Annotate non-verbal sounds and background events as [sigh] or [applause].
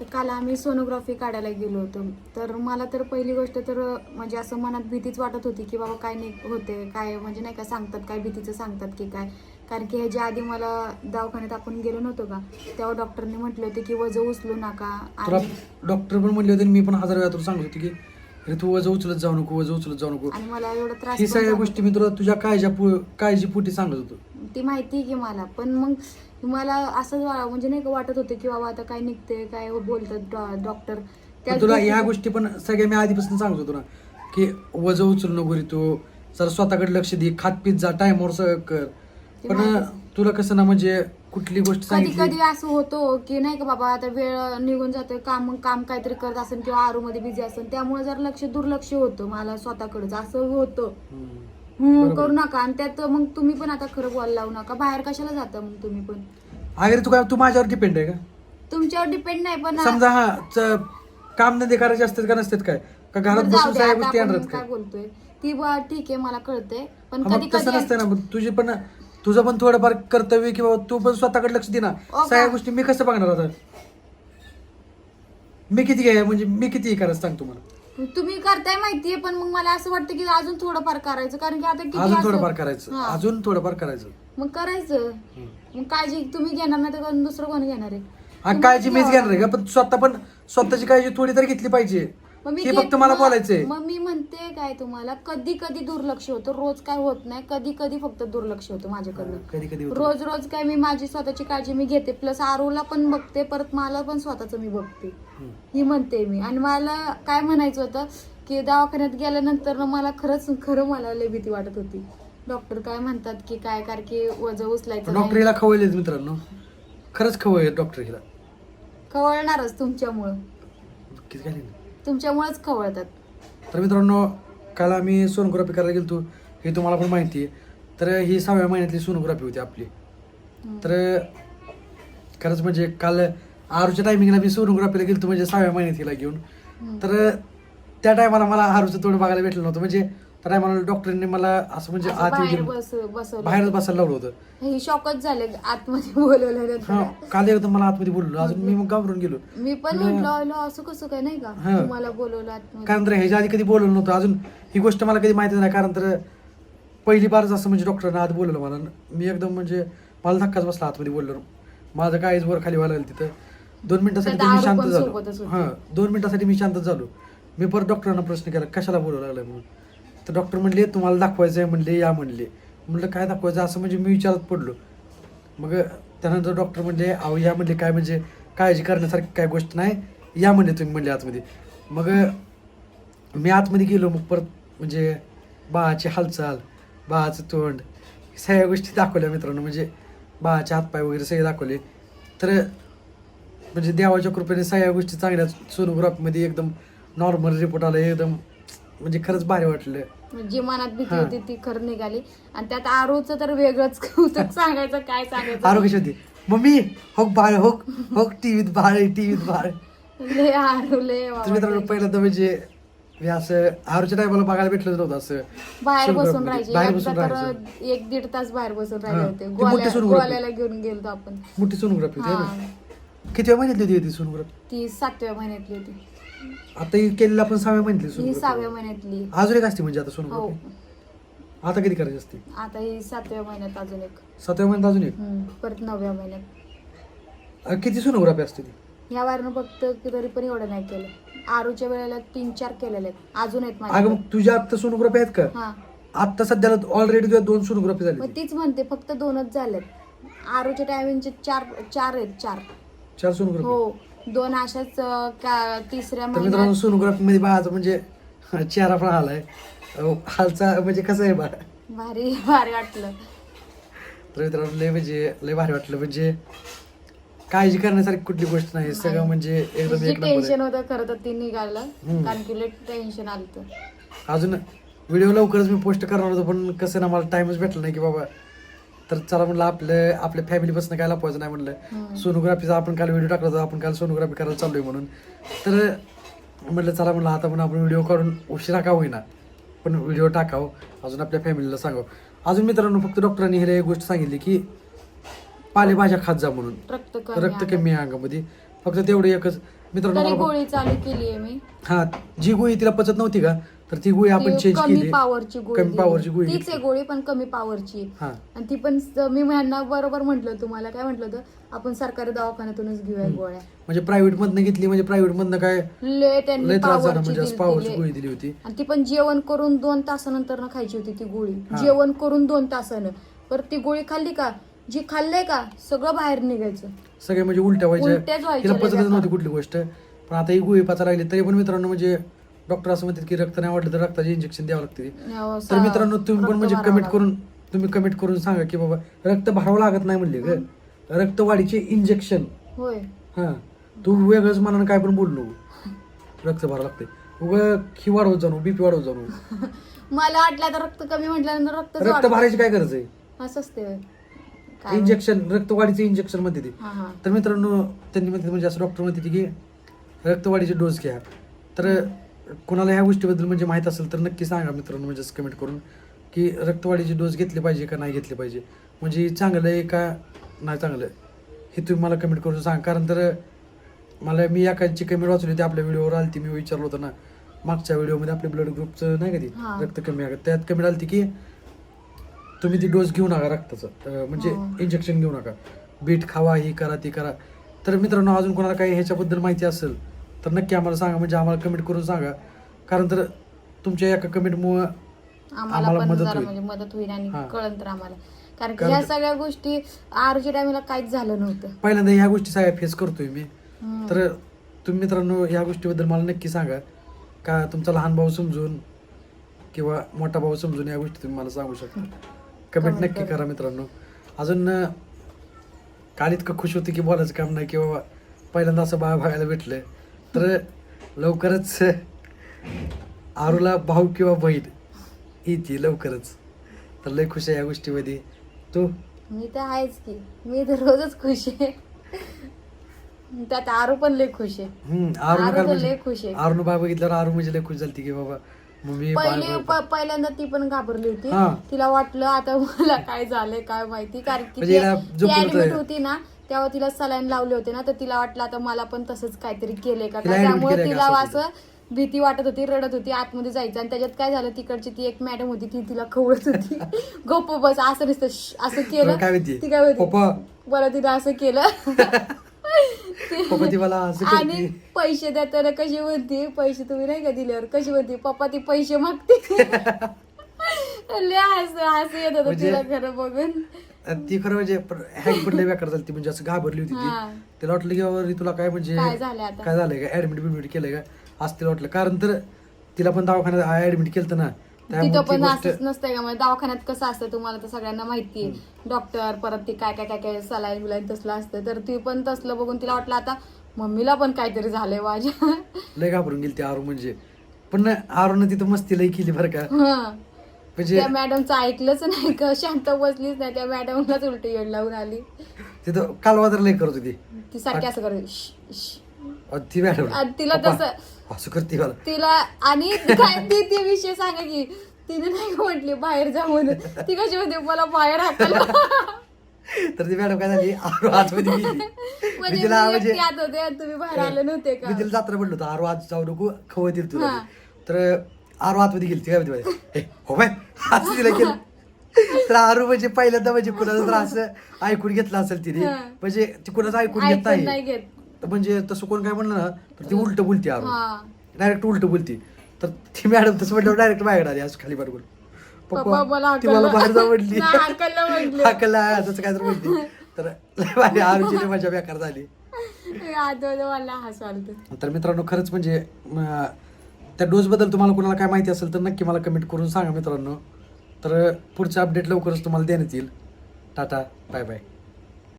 तर काल आम्ही सोनोग्राफी काढायला गेलो होतो. तर मला तर पहिली गोष्ट तर म्हणजे असं मनात भीतीच वाटत होती की बाबा काय नाही होते काय म्हणजे नाही का सांगतात काय भीतीचं सांगतात की काय. कारण की ह्याच्या आधी मला दवाखान्यात आपण गेलो नव्हतो का तेव्हा डॉक्टरने म्हटले होते की वजन उचलू नका आणि डॉक्टर पण म्हणले होते आणि मी पण हजार वेळा तुला सांगत होते की अरे तू वजन उचलत जाऊ नको वजन उचलत जाऊ नको. आणि मला एवढा त्रास ही पण सगळ्या झाला. गोष्टी मी तुला तुझ्या काळजी काळजी पोटी सांगत होतो. ती माहिती आहे की मला पण मग मला असं वा- म्हणजे नाही का वाटत होते की बाबा आता काय निघते काय बोलतात डॉक्टर पण तुला ह्या गोष्टी पण सगळ्या मी आधीपासून सांगत होतो ना की वजन उचलू नको रे तू जरा स्वतःकडे लक्ष दे खात पीत जा टाइमवर सगळं कर ते पण माहितीच. तुला कसं ना म्हणजे कुठली गोष्ट कधी सांगितली कधी असं होतो की नाही का बाबा आता वेळ निघून जातोय काम काम काहीतरी करत असेल किंवा आरू मध्ये बिझी असेल त्यामुळे जर लक्ष दुर्लक्ष होतं मला स्वतःकडेच असं होतं हम्म. हम्म. करू नका. आणि त्यात मग तुम्ही पण आता खरं बोलायला लावू नका. बाहेर कशाला जाता मग तुम्ही पण? अरे तू काय तू माझ्यावर डिपेंड आहे का? तुमच्यावर डिपेंड नाही पण समजा हा च- काम धंदे करायचे असतात का नसतात काय? का घरात बरं, जाऊ बसून दे, सगळ्या आता गोष्टी आपण आणतात काय काय? बोलतोय? ती बा ठीक आहे मला कळतंय. पण हा, कधी तसं कधी नसतं ना मग तुझे पण तुझं पण थोडंफार कर्तव्य किंवा तू पण स्वतःकडे लक्ष दे ना. का? सगळ्या गोष्टी मी कसं बघणार आता? मी किती काय म्हणजे मी किती करायचं सांग तुम्हाला तुम्ही करताय माहितीये पण मग मला असं वाटतं की अजून थोडंफार करायचं. कारण की आता किती अजून असं- थोडंफार करायचं. हा. अजून थोडंफार करायचं. मग करायचं. मग काळजी तुम्ही घेणार नाही तर कोण- दुसरं कोण घेणार आहे? हा काळजी मीच घ्यावं घेणार आहे का? पण स्वतः पण स्वतःची काळजी थोडी तरी घेतली पाहिजे. मग मी फक्त मला बोलायचंय. मग मी म्हणते काय तुम्हाला कधी कधी दुर्लक्ष होतं. रोज काय होत नाही कधी कधी फक्त दुर्लक्ष होतं माझ्याकडनं. कधी कधी होतं. रोज रोज काय मी माझी स्वतःची काळजी मी घेते. प्लस आरूला पण बघते परत मला पण स्वतःच मी बघते. हम्म. ही म्हणते मी. आणि मला काय म्हणायचं होतं की दवाखान्यात गेल्यानंतर ना मला खरंच खरं मला लय भीती वाटत होती. डॉक्टर काय म्हणतात की काय कारण की वजन उचलायचं डॉक्टर नाही. हिला खवळलेच मित्रांनो. खरंच खवळ डॉक्टर हिला. खवळणारच तुमच्यामुळं. किती झाली? तुमच्यामुळेच खवळतात तर मित्रांनो काल आम्ही सोनोग्राफी करायला गेलतो. हे तुम्हाला पण माहिती आहे. तर ही सहाव्या महिन्यातली सोनोग्राफी होती आपली. तर खरंच म्हणजे काल आरूच्या टायमिंगला मी सोनोग्राफीला गेलतो म्हणजे सहाव्या महिन्यात हिला घेऊन. तर त्या टायमाला मला आरूचं तोंड बघायला भेटलं नव्हतं. म्हणजे त्या टायमाला डॉक्टरांनी मला असं म्हणजे असं आत बाहेर येऊन बस बसवलं बाहेरच बसायला लावलं होतं. हे शॉकच झाले आतमध्ये बोलवल्यानंतर हा काल एकदम मला आतमध्ये बोललो. अजून मी मग घाबरून गेलो. मी पण म्हटलं "अलो, असं कसं काय नाही का? हा. तुम्हाला बोलवलं आतमध्ये. कारण तर ह्याच्या आधी कधी बोलवलं नव्हतं. अजून ही गोष्ट मला कधी माहिती नाही. कारण तर पहिली बारच असं म्हणजे डॉक्टरने आत बोलवलं मला. मी एकदम म्हणजे मला धक्काच बसला आतमध्ये बोललो माझं काहीच वर खाली व्हायला लागलं तिथं. दोन मिनिटासाठी मी शांत पण झालो. होती. हां दोन मिनिटासाठी मी शांत झालो. मी परत डॉक्टरांना प्रश्न केला कशाला बोलावं लागलं म्हणून? तर डॉक्टर म्हणले तुम्हाला दाखवायचं आहे म्हणले या म्हणले. म्हणलं काय दाखवायचं? असं म्हणजे मी विचारात पडलो. मग त्यानंतर डॉक्टर म्हणले अहो या म्हणले काय म्हणजे काळजी करण्यासारखी काय गोष्ट नाही. या म्हणले तुम्ही म्हणले आतमध्ये. मग मी आतमध्ये गेलो मग परत म्हणजे बाळाची हालचाल बाळाचं तोंड सगळ्या गोष्टी दाखवल्या मित्रांनो. म्हणजे बाळाचे हातपाय वगैरे सगळे दाखवले. तर म्हणजे देवाच्या कृपेने सगळ्या गोष्टी चांगल्या सोनोग्राफीमध्ये एकदम नॉर्मल रिपोर्ट आला एकदम म्हणजे खरंच भारी वाटलं. जी मनात भीती हा. होती ती खरं निघाली. आणि त्यात आरूचं तर वेगळंच कौतुक [laughs] सांगायचं काय सांगायचं? आरोग्य होती मम्मी हो बाळ हो हो टीव्हीत बाळ टीव्हीत बाळ लय आरू लय तर मित्रांनो बाबा. पहिल्यांदा म्हणजे असं आरूच्या टायमाला बघायला भेटलं नव्हतं असं. बाहेर बसून सोनोग्राफीमध्ये. राहायचे. बाहेर एकदा बसून तर राहायचं. एक दीड तास बाहेर बसून राहिले हा. होते. ती मोठी सोनोग्राफी. घेऊन गेलो आपण. मोठी सोनोग्राफी होती है हा. ना किती महिन्यातली होती ती सोनोग्राफी? ती सातव्या महिन्यातली होती. आता ही केलेली आपण सहाव्या महिन्यातली ही सोनोग्राफी सहाव्या महिन्यातली. अजून एक असते म्हणजे आता हो. सोनोग्राफी आता कधी करायची असते? आता ही सातव्या महिन्यात अजून एक. सातव्या महिन्यात अजून एक? हम्म, परत नवव्या महिन्यात. अ, किती सोनोग्राफी असते ती? या वारनं फक्त तरी पण एवढं नाही केलं. आरूच्या वेळेला तीन चार केलेले आहेत. अजून आहेत अगं मग तुझ्या आता सोनोग्राफी आहेत का? हा. आता सध्याला ऑलरेडी तुझ्या दोन सोनोग्राफी झाली मग तीच म्हणते फक्त दोनच झालेत. आरूच्या टायमिंगचे चार चार आहेत चार. चार सोनोग्राफी? हो. दोन अशाच अं, का तिसऱ्या तर मित्रांनो महिन्यात सोनोग्राफी मध्ये बाळाचं म्हणजे चेहरा पण आलाय. अहो, हालचा म्हणजे कसं आहे बाळ भारी भारी वाटलं. तर मित्रांनो लय म्हणजे लय भारी वाटलं. म्हणजे काळजी करण्यासारखी कुठली गोष्ट नाही. सगळं म्हणजे एकदम जे एक नंबर आहे. टेन्शन होतं खरं तर ते निघालं. हम्म. कारण की लेट टेन्शन आलं होतं. अजून व्हिडिओ लवकरच मी पोस्ट करणार होतो पण कसं ना मला टाइमच भेटला नाही की बाबा तर चला म्हणलं आपलं आपल्या फॅमिलीपासून काय लपवायचं नाही म्हणलं. सोनोग्राफीचा आपण काल व्हिडिओ टाकला होता आपण काल सोनोग्राफी करायला चाललोय म्हणून. तर म्हटलं चला म्हणलं आता पण आपण व्हिडिओ काढून उशिरा का होईना पण व्हिडिओ टाकावं. अजून आपल्या फॅमिलीला सांगावं. अजून मित्रांनो फक्त डॉक्टरांनी हे एक गोष्ट सांगितली की पालेभाज्या खात जा म्हणून. रक्त कमी अंगामध्ये. फक्त तेवढं एकच मित्रांनो तरी मला गोळी चालू केली आहे मी. हा जी गोळी तिला पचत नव्हती का? तर ती गोळी आपण ती चेंज कमी केली. पॉवरची गोळी कमी पॉवरची दिली. गोळी तीच. आहे गोळी पण कमी पॉवरची हा. आणि ती पण स- मी ह्यांना बरोबर म्हटलं तुम्हाला काय म्हटलं होतं? आपण सरकारी दवाखान्यातूनच घेऊया गोळ्या. म्हणजे प्रायव्हेट मधनं घेतली म्हणजे प्रायव्हेट मधनं काय? लय त्यांनी लय त्रास झाला पॉवरची म्हणजे पॉवरची दिली. गोळी दिली होती. आणि ती पण जेवण करून दोन तासानंतर ना खायची होती ती गोळी. हा. जेवण करून दोन तासानं. पर ती गोळी खाल्ली का? जी खाल्लंय का सगळं बाहेर निघायचं. सगळे म्हणजे उलट्या व्हायच्या. उलट्याच व्हायच्या तिला पचतच लय नव्हती. कुठली गोष्ट. पण आता ही गोळी पाचा लागली तरी पण मित्रांनो म्हणजे डॉक्टर असं म्हणतात की रक्त नाही वाढलं तर रक्ताचे इंजेक्शन द्यावं लागते. अहो, तर सा- मित्रांनो तुम्ही पण रक्त म्हणजे कमेंट. करून तुम्ही कमेंट करून सांगा की बाबा रक्त भरावं लागत नाही म्हणले ग. रक्तवाढीचे इंजेक्शन होय. हा. तू वेगळंच मनानं काय पण बोलू नको रक्त भरावं लागते उग ही वाढवत जाणू बीपी वाढवत जाणू. [laughs] मला वाटलं आता रक्त कमी म्हटल्यानंतर रक्त रक्त भरायची काय गरज आहे? असं असते होय. काय इंजेक्शन रक्तवाढीचे इंजेक्शन ते. हा हा. तर मित्रांनो त्यांनी म्हणते म्हणजे असं डॉक्टर म्हणते की रक्तवाढीचे डोस घ्या. तर कोणाला ह्या गोष्टीबद्दल म्हणजे माहीत असेल तर नक्की सांगा मित्रांनो म्हणजे कमेंट करून की रक्तवाढीचे डोस घेतले पाहिजे का नाही घेतले पाहिजे? म्हणजे चांगलं आहे का नाही चांगलं आहे? हे तुम्ही मला कमेंट करून सांगा. कारण तर मला मी एकाची कमेंट वाचली होती आपल्या व्हिडिओवर आली मी विचारलं होतं ना मागच्या व्हिडिओमध्ये आपल्या ब्लड ग्रुपचं नाही का ती हा. रक्त कमी आहे. का? त्यात कमेंट आली की तुम्ही ती डोस घेऊ नका रक्ताचं. म्हणजे हो. इंजेक्शन घेऊ नका. बीट खावा ही करा ती करा. तर मित्रांनो अजून कोणाला काही ह्याच्याबद्दल माहिती असेल तर नक्की आम्हाला सांगा. म्हणजे आम्हाला कमेंट करून सांगा. कारण तर तुमच्या एका कमेंटमुळं आम्हाला पण जरा. म्हणजे मदत होईल आणि हा. कळन तर आम्हाला. कारण की ह्या सगळ्या गोष्टी आरच्या टायमाला काहीच झालं नव्हतं. पहिल्यांदा ह्या गोष्टी सगळ्या फेस करतोय मी. तर तुम्ही मित्रांनो ह्या गोष्टीबद्दल मला नक्की सांगा. का तुमचा लहान भाऊ समजून किंवा मोठा भाऊ समजून या गोष्टी तुम्ही मला सांगू शकता? कमेंट नक्की करा. मित्रांनो. अजून काल इतकं खुश होते की बोलायचं काम नाही किंवा पहिल्यांदा असं बाळ बघायला भेटलं. तर लवकरच आरूला भाऊ किंवा बहीण येते लवकरच. तर लय खुश आहे या गोष्टीमध्ये. तू? मी तर आहेच की. मी तर रोजच खुश आहे. त्यात आरू पण लय खुश आहे. आरू आरू म्हणजे लय खुश आहे. आरूनं बाय बघितल्यावर आरू म्हणजे लय खुश झाली की बाबा पहिले प- पहिल्यांदा ती पण घाबरली होती. हा. तिला वाटलं आता मला काय झालंय काय माहिती. कारण की म्हणजे हिला ऍडमिट होतं. होती ना तेव्हा तिला सलाईन लावले होते ना तर तिला वाटलं आता मला पण तसंच काहीतरी केलंय का तिला काय. admit त्यामुळे केलंय का तिला असं असं भीती वाटत होती रडत होती आतमध्ये जायचं. आणि त्याच्यात काय झालं तिकडची ती एक मॅडम होती ती तिला खवळत होती. [laughs] गप्प बस असं नुसतं असं केलं. तुला काय? ती काय पप्पा. बरं तिने असं केलं. [laughs] पप्पा ती मला असं आणि करते. पैसे देताना कशी म्हणते पैसे तुम्ही नाही का दिल्यावर? कशी म्हणते पप्पा ती पैसे मागते. [laughs] लय हसू हसू येत होतं म्हणजे- तिला खरं बघून. आणि ती खरं म्हणजे हॅक पण लय बेकार झाली ती म्हणजे असं घाबरली होती हा. ती तिला वाटलं की बाबा रे तुला काय म्हणजे काय आता? काय झालंय का? ऍडमिट बिडमिट केलंय का? असं तिला वाटलं. कारण तर तिला पण दवाखान्यात ऍडमिट केलं ना. तिथं पण असंच नसतंय का? म्हणजे दवाखान्यात कसं असतं तुम्हाला? तर सगळ्यांना माहितीये डॉक्टर परत ते काय काय काय काय सलाईन बिलाईन तसलं असतं. तर ती पण तसलं बघून तिला वाटलं आता मम्मीला पण काहीतरी झालंय माझ्या. लय घाबरून गेली ती आरू म्हणजे. पण आरूनं तिथं मस्ती लय केली बरं का. हं. म्हणजे त्या मॅडमचं ऐकलंच नाही का? शांत बसलीच नाही. त्या मॅडमलाच उलटी येड लावून आली. तिथं कालवा तर लय करत होती. ती सारखी असं करत "श्श, श्श." ती मॅडम. आणि तिला तसं- असं करते मला. तिला आणि काय ती ती विषय सांगा की तिने नाही का म्हटली बाहेर जाऊन ती कशी म्हणते मला बाहेर हाकल [laughs] तर ती मॅडम काय झाली आरू आतमध्ये गेली. [laughs] मी म्हणजे तिला म्हणजे आत होते आणि तुम्ही बाहेर आले नव्हते का? मी तिला जात्रा म्हणलो होतो आरो आज जाऊ नको खवत येईल तुला. हा. तर आरो आतमध्ये गेली ती काय म्हणते माहिती? "ए, हो बाय. असं तिला केलं. तर आरू म्हणजे पहिल्यांदा म्हणजे [laughs] कुणाचं तर असं ऐकून घेतलं असेल तिने. हा. म्हणजे ती कुणाचं ऐकून घेत ऐकून नाही. नाही घेत. तर म्हणजे तसं कोण काय म्हणलं ना तर ती उलट बोलते आरू हा. डायरेक्ट उलट बोलती. तर ती मॅडम तसं म्हटलं डायरेक्ट बाहेर आली असं खाली बरोबर पप्पा ती मला. बाहेर जाऊ म्हटली. [laughs] हाकलला तसं काय तर म्हटली तर लय आरूची मजा बेकार झाली. तर. मित्रांनो खरंच म्हणजे त्या डोसबद्दल तुम्हाला कोणाला काय माहिती असेल तर नक्की मला कमेंट करून सांगा मित्रांनो. तर पुढचे अपडेट लवकरच तुम्हाला देण्यात येईल. Tata bye bye